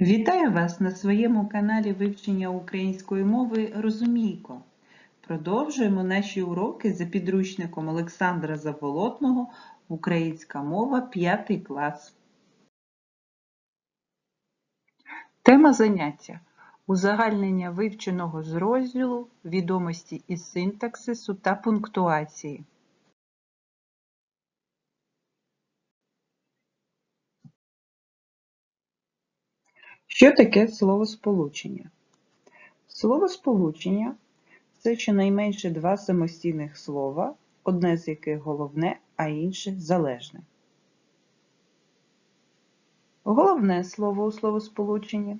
Вітаю вас на своєму каналі вивчення української мови Розумійко. Продовжуємо наші уроки за підручником Олександра Заболотного Українська мова 5 клас. Тема заняття узагальнення вивченого з розділу відомості із синтаксису та пунктуації. Що таке словосполучення? Словосполучення це щонайменше два самостійних слова, одне з яких головне, а інше залежне. Головне слово у словосполученні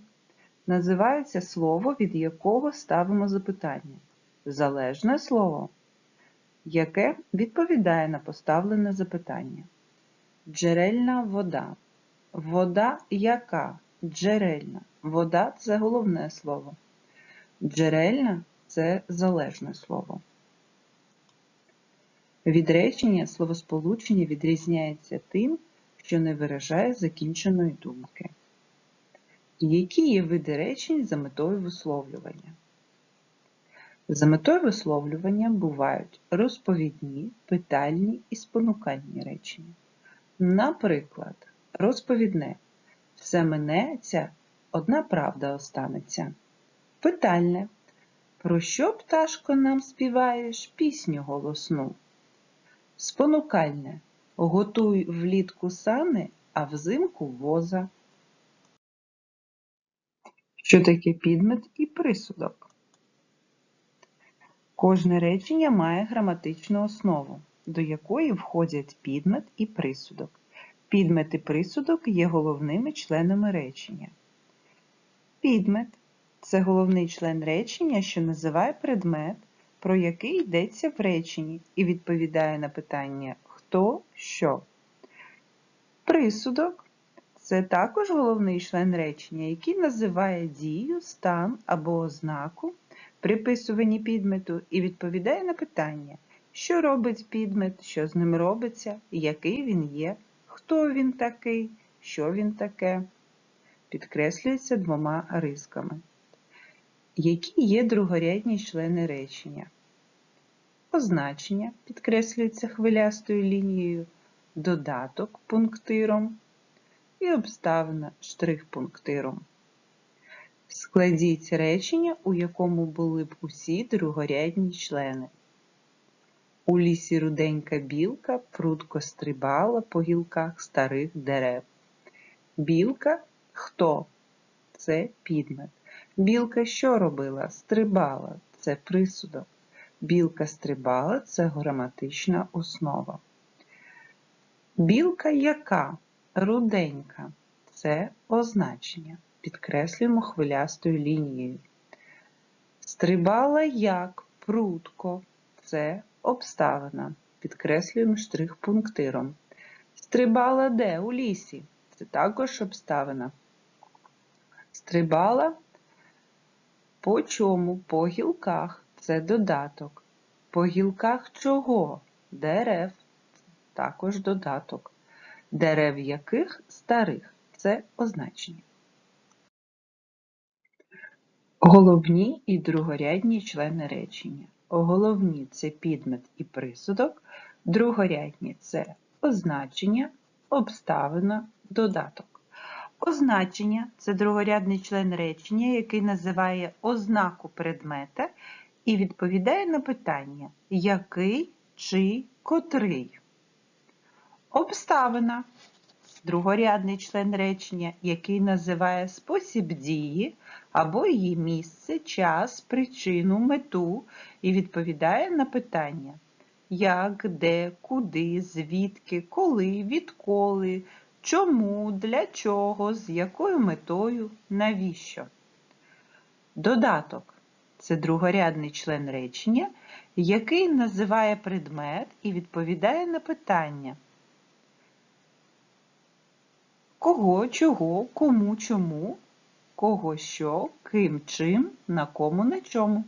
називається слово, від якого ставимо запитання. Залежне слово, яке відповідає на поставлене запитання. Джерельна вода. Вода яка? Джерельна. Вода це головне слово. Джерельна це залежне слово. Відречення словосполучення відрізняється тим, що не виражає закінченої думки. Які є види речень за метою висловлювання? За метою висловлювання бувають розповідні, питальні і спонукальні речення. Наприклад, розповідне все минеться, одна правда останеться. Питальне. Про що, пташко, нам співаєш пісню голосну? Спонукальне. Готуй влітку сани, а взимку воза. Що таке підмет і присудок? Кожне речення має граматичну основу, до якої входять підмет і присудок. Підмет і присудок є головними членами речення. Підмет це головний член речення, що називає предмет, про який йдеться в реченні, і відповідає на питання хто, що. Присудок це також головний член речення, який називає дію, стан або ознаку, приписувані підмету, і відповідає на питання, що робить підмет, що з ним робиться, який він є, хто він такий, що він таке. Підкреслюється двома рисками. Які є другорядні члени речення? Означення підкреслюється хвилястою лінією, додаток пунктиром і обставина штрих-пунктиром. Складіть речення, у якому були б усі другорядні члени. У лісі руденька білка прудко стрибала по гілках старих дерев. Білка хто? Це підмет. Білка що робила? Стрибала це присудок. Білка стрибала це граматична основа. Білка яка? Руденька. Це означення. Підкреслюємо хвилястою лінією. Стрибала як прудко. Це обставина. Підкреслюємо штрих пунктиром. Стрибала де? У лісі. Це також обставина. Стрибала по чому? По гілках. Це додаток. По гілках чого? Дерев. Також додаток. Дерев яких старих це означення. Головні і другорядні члени речення. Головні це підмет і присудок, другорядні це означення, обставина, додаток. Означення це другорядний член речення, який називає ознаку предмета і відповідає на питання який чи котрий. Обставина другорядний член речення, який називає спосіб дії або її місце, час, причину, мету і відповідає на питання як, де, куди, звідки, коли, відколи, чому, для чого, з якою метою, навіщо. Додаток це другорядний член речення, який називає предмет і відповідає на питання. Кого, чого, кому, чому, кого що, ким, чим, на кому, на чому.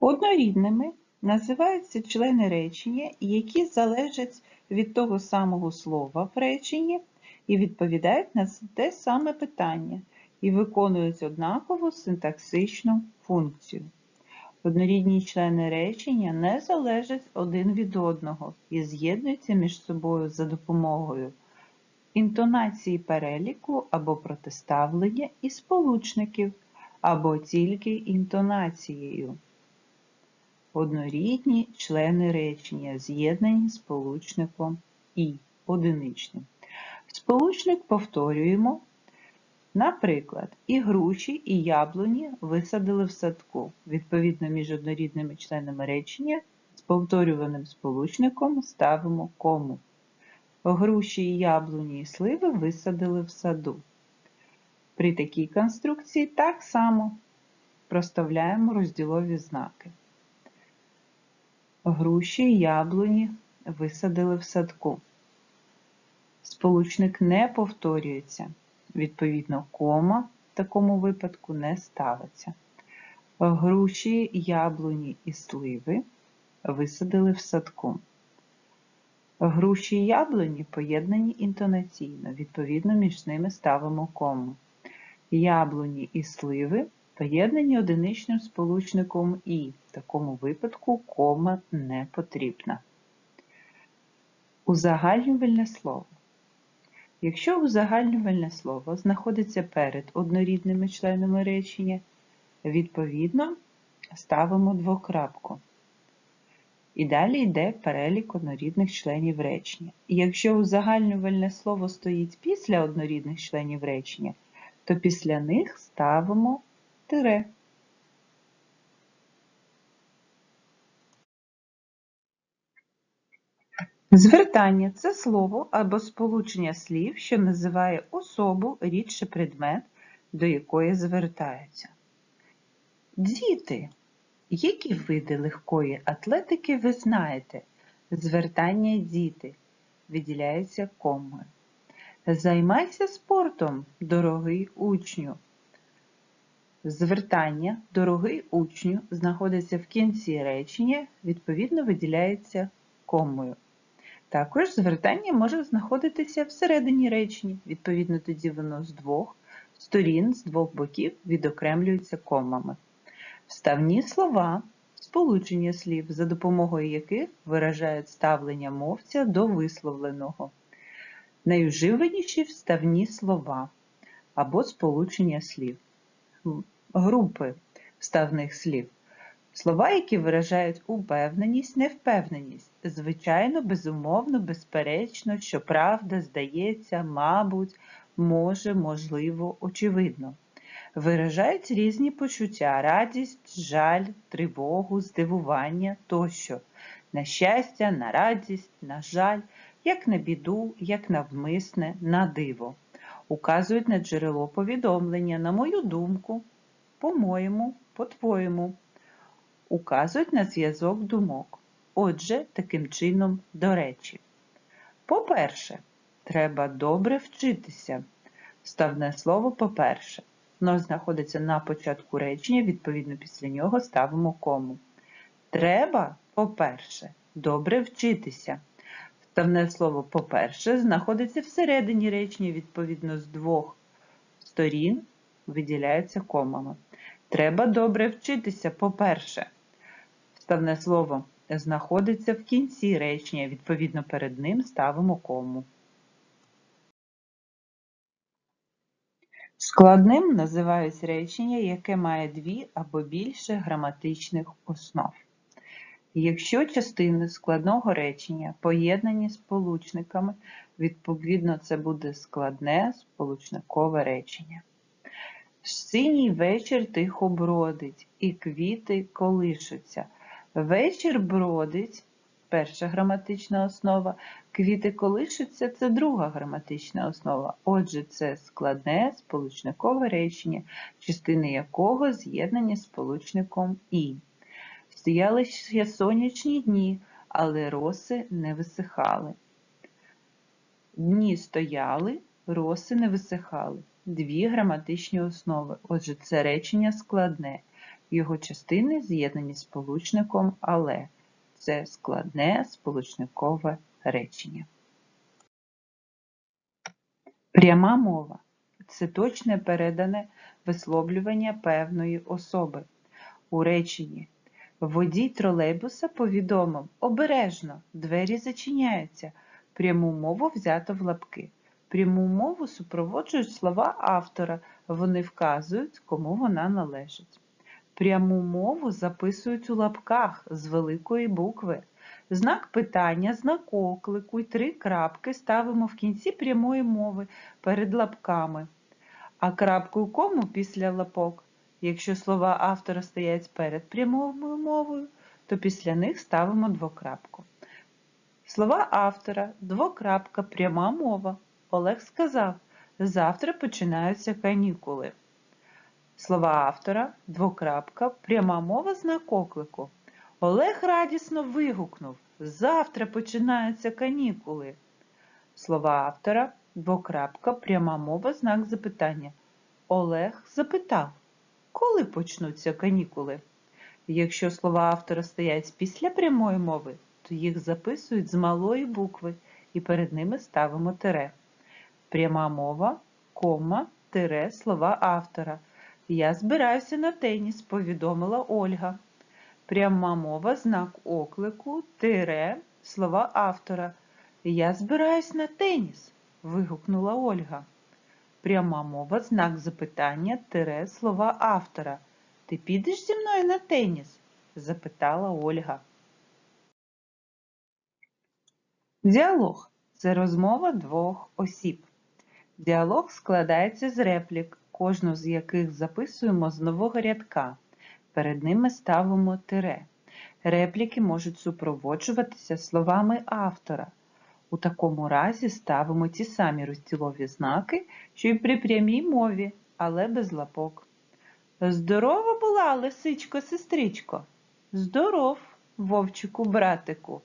Однорідними називаються члени речення, які залежать від того самого слова в реченні і відповідають на те саме питання і виконують однакову синтаксичну функцію. Однорідні члени речення не залежать один від одного і з'єднуються між собою за допомогою інтонації переліку або протиставлення і сполучників, або тільки інтонацією. Однорідні члени речення з'єднані сполучником і одиничним. Сполучник повторюємо. Наприклад, і груші, і яблуні висадили в садку. Відповідно, між однорідними членами речення з повторюваним сполучником ставимо кому. Груші і яблуні і сливи висадили в саду. При такій конструкції так само проставляємо розділові знаки. Груші і яблуні висадили в садку. Сполучник не повторюється. Відповідно, кома в такому випадку не ставиться. Груші, яблуні і сливи висадили в садку. Груші і яблуні поєднані інтонаційно, відповідно, між ними ставимо кому. Яблуні і сливи поєднані одиничним сполучником і, в такому випадку кома не потрібна. Узагальнювальне слово. Якщо узагальнювальне слово знаходиться перед однорідними членами речення, відповідно ставимо двокрапку. І далі йде перелік однорідних членів речення. І якщо узагальнювальне слово стоїть після однорідних членів речення, то після них ставимо тире. Звертання це слово або сполучення слів, що називає особу, річ чи предмет, до якої звертаються. Діти, які види легкої атлетики ви знаєте? Звертання діти виділяється комою. Займайся спортом, дорогий учню. Звертання дорогий учню знаходиться в кінці речення, відповідно виділяється комою. Також звертання може знаходитися всередині речення, відповідно, тоді воно з двох сторін, з двох боків відокремлюється комами. Вставні слова сполучення слів, за допомогою яких виражають ставлення мовця до висловленого. Найуживаніші вставні слова або сполучення слів. Групи вставних слів. Слова, які виражають упевненість, невпевненість, звичайно, безумовно, безперечно, щоправда, здається, мабуть, може, можливо, очевидно. Виражають різні почуття, радість, жаль, тривогу, здивування тощо, на щастя, на радість, на жаль, як на біду, як навмисне, на диво. Указують на джерело повідомлення, на мою думку, по-моєму, по-твоєму указують на зв'язок думок. Отже, таким чином, до речі. По-перше, треба добре вчитися. Вставне слово по-перше. Воно знаходиться на початку речення, відповідно, після нього ставимо кому. Треба, по-перше, добре вчитися. Вставне слово по-перше знаходиться всередині речення, відповідно, з двох сторін виділяється комами. Треба добре вчитися, по-перше. Вставне слово знаходиться в кінці речення, відповідно, перед ним ставимо кому. Складним називають речення, яке має дві або більше граматичних основ. Якщо частини складного речення поєднані сполучниками, відповідно, це буде складне сполучникове речення. Синій вечір тихо бродить, і квіти колишуться. Вечір бродить перша граматична основа, квіти колишуться це друга граматична основа. Отже, це складне сполучникове речення, частини якого з'єднані з сполучником І. Стояли ще сонячні дні, але роси не висихали. Дні стояли, роси не висихали. Дві граматичні основи. Отже, це речення складне. Його частини з'єднані сполучником але. Це складне сполучникове речення. Пряма мова це точне передане висловлювання певної особи. У реченні водій тролейбуса повідомив обережно, двері зачиняються. Пряму мову взято в лапки. Пряму мову супроводжують слова автора, вони вказують, кому вона належить. Пряму мову записують у лапках з великої букви. Знак питання, знак оклику і три крапки ставимо в кінці прямої мови перед лапками, а крапку кому після лапок. Якщо слова автора стоять перед прямою мовою, то після них ставимо двокрапку. Слова автора, двокрапка, пряма мова. Олег сказав, завтра починаються канікули. Слова автора, двокрапка, пряма мова, знак оклику. Олег радісно вигукнув Завтра починаються канікули. Слова автора, двокрапка, пряма мова, знак запитання. Олег запитав, коли почнуться канікули? Якщо слова автора стоять після прямої мови, то їх записують з малої букви і перед ними ставимо тире. Пряма мова, кома, тире, слова автора. Я збираюся на теніс, повідомила Ольга. Пряма мова, знак оклику, тире, слова автора. Я збираюсь на теніс, вигукнула Ольга. Пряма мова, знак запитання, тире, слова автора. Ти підеш зі мною на теніс? запитала Ольга. Діалог це розмова двох осіб. Діалог складається з реплік, кожну з яких записуємо з нового рядка. Перед ними ставимо тире. Репліки можуть супроводжуватися словами автора. У такому разі ставимо ті самі розділові знаки, що й при прямій мові, але без лапок. Здорова була, лисичко, сестричко. Здоров, вовчику, братику.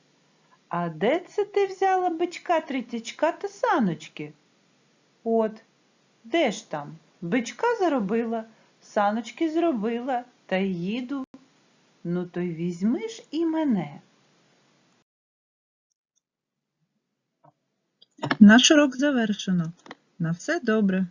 А де це ти взяла бичка, третячка та саночки? От, де ж там? Бичка заробила, саночки зробила, та їду. Ну, то й візьми ж і мене. Наш урок завершено. На все добре.